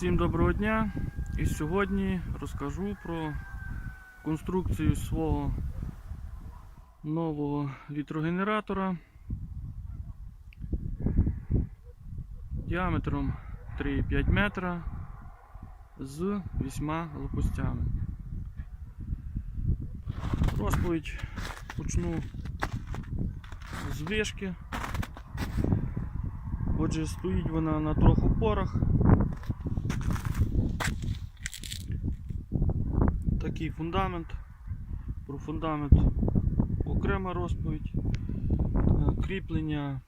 Всім доброго дня! І сьогодні розкажу про конструкцію свого нового вітрогенератора діаметром 3,5 метра з 8 лопастями. Розповідь почну з вишки. Отже, стоїть вона на трьох опорах. Такий фундамент. Про фундамент окрема розповідь. Е, Кріплення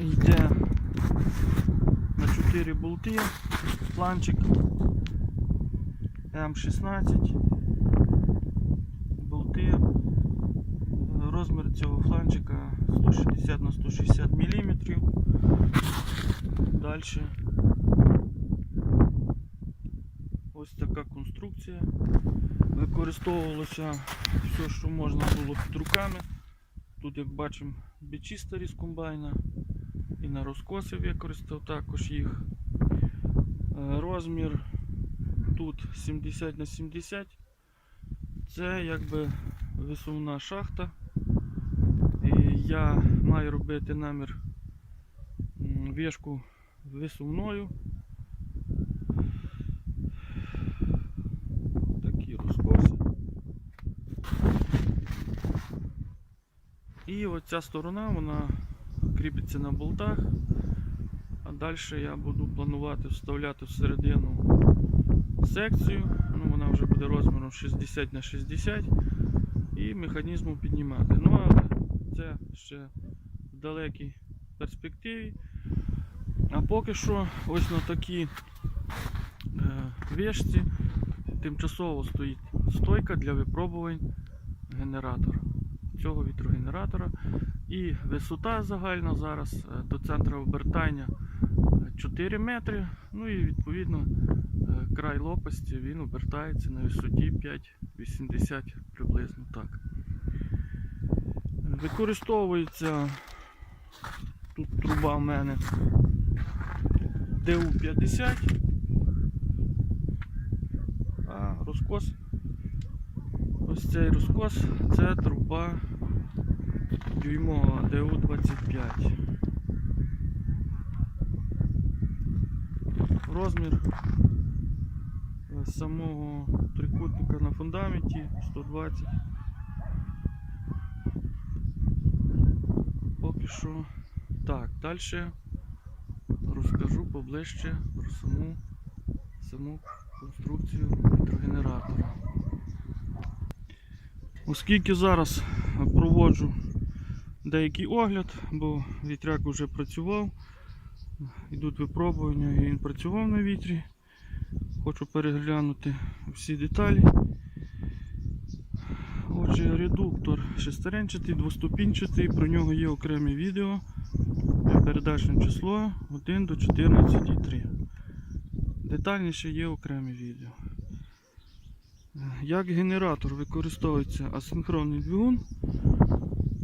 йде на 4 болти, планчик М16, болти, Е, розмір цього фланчика 160 на 160 мм. Далі ось така конструкція. Використовувалося все, що можна було під руками. Тут, як бачимо, бичі старі з комбайна. І на розкоси використав також їх. Е, Розмір тут 70 на 70. Це якби висувна шахта. І я маю робити намір вішку висувною. Такі розкоси. І оця сторона вона кріпиться на болтах. А далі я буду планувати вставляти всередину секцію. Ну, вона вже буде розміром 60 на 60 і механізмом піднімати. Ну, але це ще в далекій перспективі. А поки що ось на такій е, вішці тимчасово стоїть стойка для випробувань генератора. Цього вітрогенератора. І висота загальна зараз е, до центра обертання е, 4 метри. Ну і відповідно е, край лопасті він обертається на висоті 5,80 приблизно так. Використовується тут труба в мене ДУ-50, а розкос, ось цей розкос це труба дюймова ДУ-25. Розмір е, самого трикутника на фундаменті 120. Поки що так, далі розкажу поближче про саму, саму конструкцію вітрогенератора. Оскільки зараз проводжу деякий огляд, бо вітряк вже працював, йдуть випробування, і він працював на вітрі. Хочу переглянути всі деталі. Отже, редуктор шестеренчатий, двоступінчатий, про нього є окреме відео. Передачне число 1 до 14,3. Детальніше є окреме відео. Як генератор використовується асинхронний двигун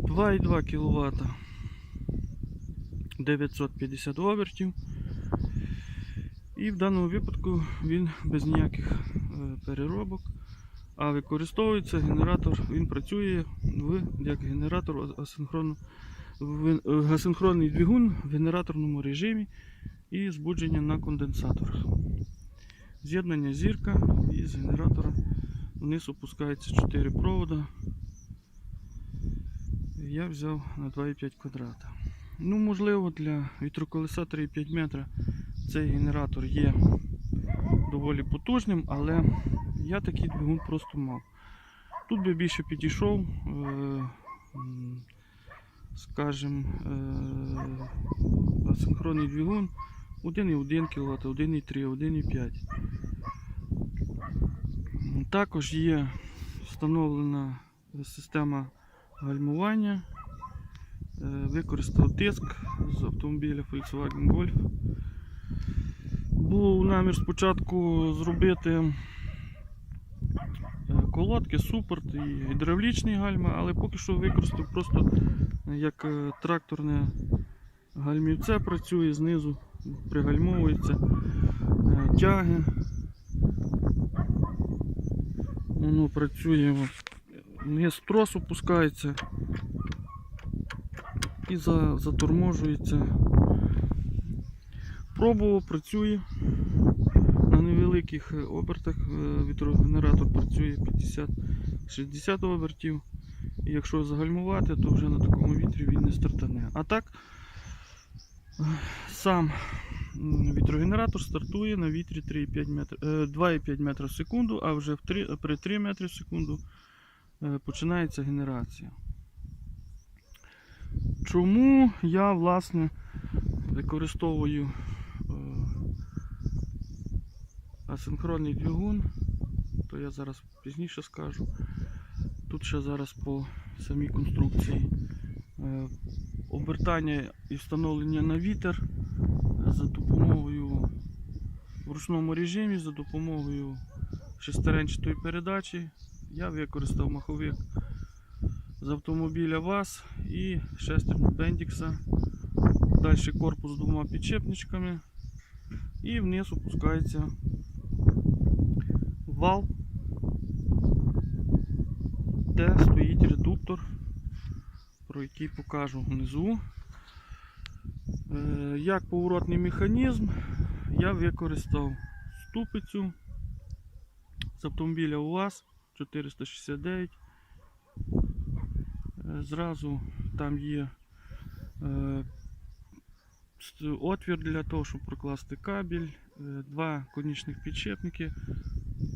2,2 кВт 950 обертів. І в даному випадку він без ніяких е, переробок. А використовується генератор, він працює в, як генератор асинхронно, в, е, асинхронний двигун в генераторному режимі і збудження на конденсаторах. З'єднання зірка і з генератора вниз опускається 4 провода. Я взяв на 2,5 квадрата. Ну, можливо, для вітроколеса 3,5 метра цей генератор є доволі потужним, але я такий двигун просто мав. Тут би більше підійшов, е, скажімо, е, асинхронний двигун 1,1 кВт, 1,3, 1,5. Також є встановлена система гальмування. Е, Використав тиск з автомобіля Volkswagen Golf. Був намір спочатку зробити е, колодки, супорт і гідравлічні гальма, але поки що використав просто як е, тракторне гальмівце працює, знизу пригальмовується, тяги. Воно працює, от, низ трос опускається і за, заторможується. Пробував, працює. На невеликих е, обертах е, вітрогенератор працює 50-60 обертів. І якщо загальмувати, то вже на такому вітрі він не стартане. А так е, сам вітрогенератор стартує на вітрі 3,5 метр, е, 2,5 метра в секунду, а вже в 3, при 3 метри в секунду починається генерація. Чому я власне використовую е, асинхронний двигун, то я зараз пізніше скажу. Тут ще зараз по самій конструкції. Е, Обертання і встановлення на вітер за допомогою в ручному режимі, за допомогою шестеренчатої передачі. Я використав маховик з автомобіля ВАЗ і шестерню Бендікса. Далі корпус з двома підшипничками. І вниз опускається вал, де стоїть редуктор, про який покажу внизу. Е, Як поворотний механізм, я використав ступицю з автомобіля УАЗ 469. Е, Зразу там є е, отвір для того, щоб прокласти кабель, е, два конічних підшипники.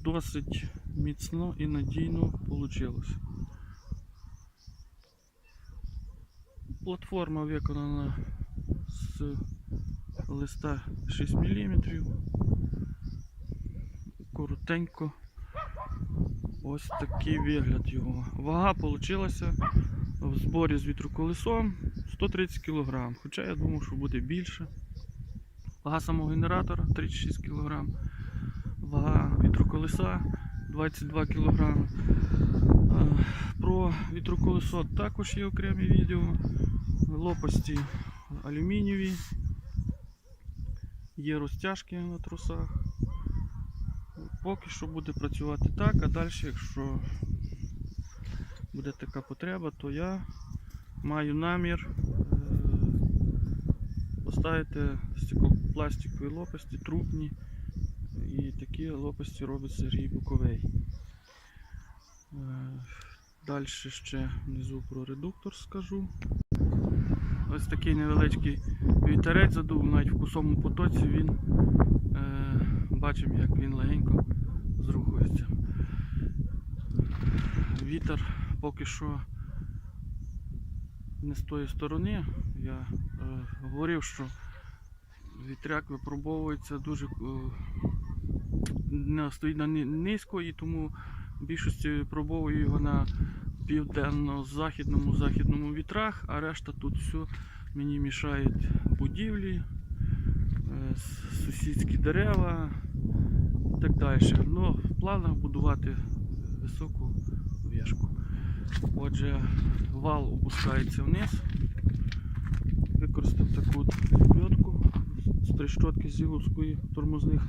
Досить міцно і надійно вийшло. Платформа виконана з листа 6 мм. Коротенько. Ось такий вигляд його. Вага вийшла в зборі з вітроколесом 130 кг. Хоча я думав, що буде більше. Вага самого генератора 36 кг. Вага вітроколеса 22 кг. Е, Про вітроколесо також є окремі відео. Лопасті алюмінієві. Є розтяжки на трусах. Поки що буде працювати так, а далі, якщо буде така потреба, то я маю намір е, поставити стеклопластикові лопасті, трубні. І такі лопасті робить Сергій Буковий. Далі ще внизу про редуктор скажу. Ось такий невеличкий вітерець задув, навіть в косому потоці він е, бачимо, як він легенько зрухується. Вітер поки що не з тої сторони. Я е, говорив, що вітряк випробовується дуже е, стоїть на низько і тому більшості випробовую його на південно-західному західному вітрах, а решта тут все мені мішають будівлі, е, сусідські дерева так далі. Ну, в планах будувати високу вішку. Отже, вал опускається вниз. Використав таку лебедку з трещотки з зіловської тормозних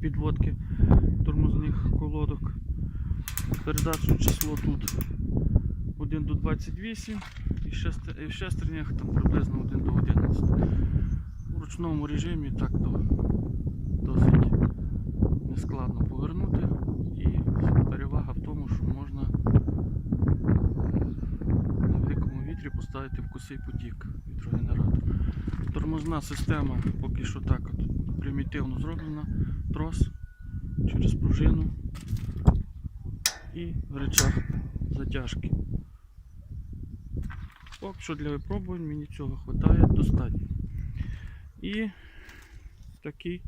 підводки тормозних колодок. Передачне число тут 1 до 28 і в шестер- шестернях там приблизно 1 до 11. У ручному режимі так досить нескладно повернути. І перевага в тому, що можна на великому вітрі поставити в косий потік вітрогенератор. Тормозна система поки що так от примітивно зроблена. Трос через пружину і речах затяжки. Поки що для випробувань мені цього вистачає достатньо. І такий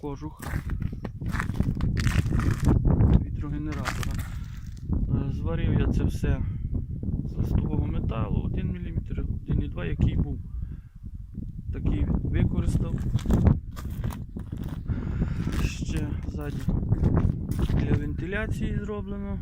кожух вітрогенератора. Е, Зварив я це все з листового металу 1 мм, 1,2 який був. Такий використав. Ще ззаді для вентиляції зроблено.